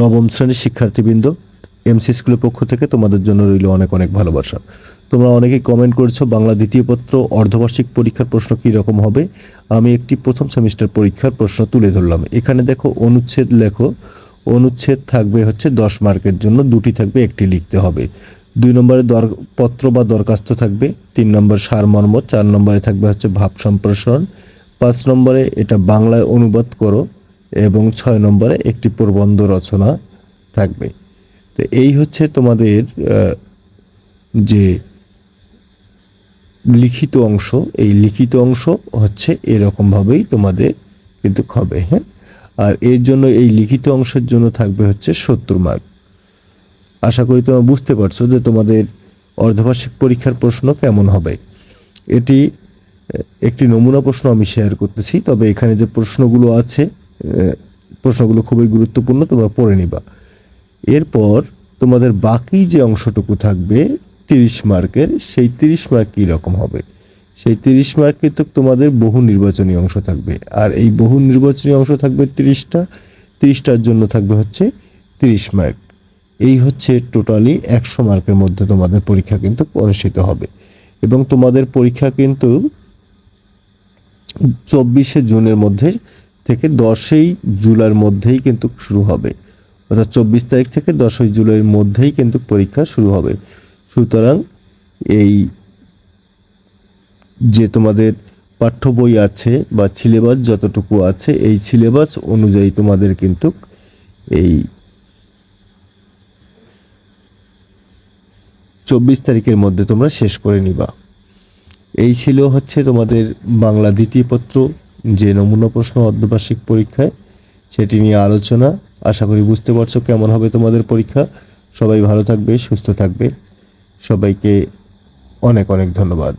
নবম শ্রেণির শিক্ষার্থীবৃন্দ এমসি স্কুলের পক্ষ থেকে তোমাদের জন্য রইল অনেক অনেক ভালোবাসা। তোমরা অনেকেই কমেন্ট করেছ, বাংলা দ্বিতীয় পত্র, অর্ধবার্ষিক পরীক্ষার প্রশ্ন কী রকম হবে? আমি একটি প্রথম সেমিস্টার পরীক্ষার প্রশ্ন তুলে ধরলাম। এখানে দেখো অনুচ্ছেদ লেখো, অনুচ্ছেদ থাকবে হচ্ছে দশ মার্কের জন্য, দুটি থাকবে, একটি লিখতে হবে। দুই নম্বরে দর, পত্র বা দরখাস্ত থাকবে, তিন নম্বর সারমর্ম, চার নম্বরে থাকবে হচ্ছে ভাব সম্প্রসারণ, পাঁচ নম্বরে এটা বাংলায় অনুবাদ করো এবং ছয় নম্বরে একটি প্রবন্ধ রচনা থাকবে। তো এই হচ্ছে তোমাদের যে লিখিত অংশ, এই লিখিত অংশ হচ্ছে এরকমভাবেই তোমাদের কিন্তু হবে হ্যাঁ? আর এর জন্য এই লিখিত অংশের জন্য থাকবে হচ্ছে সত্তর মার্ক আশা করি তোমরা বুঝতে পারছ যে তোমাদের অর্ধবার্ষিক পরীক্ষার প্রশ্ন কেমন হবে। এটি একটি নমুনা প্রশ্ন আমি শেয়ার করতেছি, তবে এখানে যে প্রশ্নগুলো আছে প্রশ্নগুলো খুবই গুরুত্বপূর্ণ, তোমরা পড়ে নিবা। এরপর তোমাদের বাকি যে অংশটুকু থাকবে, তিরিশ মার্কের, সেই তিরিশ মার্ক কী রকম হবে? সেই তিরিশ মার্ক কিন্তু তোমাদের বহু নির্বাচনী অংশ থাকবে। আর এই বহু নির্বাচনী অংশ থাকবে তিরিশটা, তিরিশটার জন্য থাকবে হচ্ছে তিরিশ মার্ক। এই হচ্ছে টোটালি একশো মার্কের মধ্যে তোমাদের পরীক্ষা কিন্তু অনুষ্ঠিত হবে। এবং তোমাদের পরীক্ষা কিন্তু চব্বিশে জুনের মধ্যে থেকে দশই জুলাইয়ের মধ্যেই কিন্তু শুরু হবে। অর্থাৎ চব্বিশ তারিখ থেকে দশই জুলাইয়ের মধ্যেই কিন্তু পরীক্ষা শুরু হবে। সুতরাং এই যে তোমাদের পাঠ্য বই আছে বা সিলেবাস যতটুকু আছে, এই সিলেবাস অনুযায়ী তোমাদের কিন্তু এই চব্বিশ তারিখের মধ্যে তোমরা শেষ করে নিবা। এই ছিল হচ্ছে তোমাদের বাংলা দ্বিতীয় পত্র। যে নমুনা প্রশ্ন অর্ধবার্ষিক পরীক্ষায়, সেটি নিয়ে আলোচনা। আশা করি বুঝতে পারছ কেমন হবে তোমাদের পরীক্ষা। সবাই ভালো থাকবে, সুস্থ থাকবে। সবাইকে অনেক অনেক ধন্যবাদ।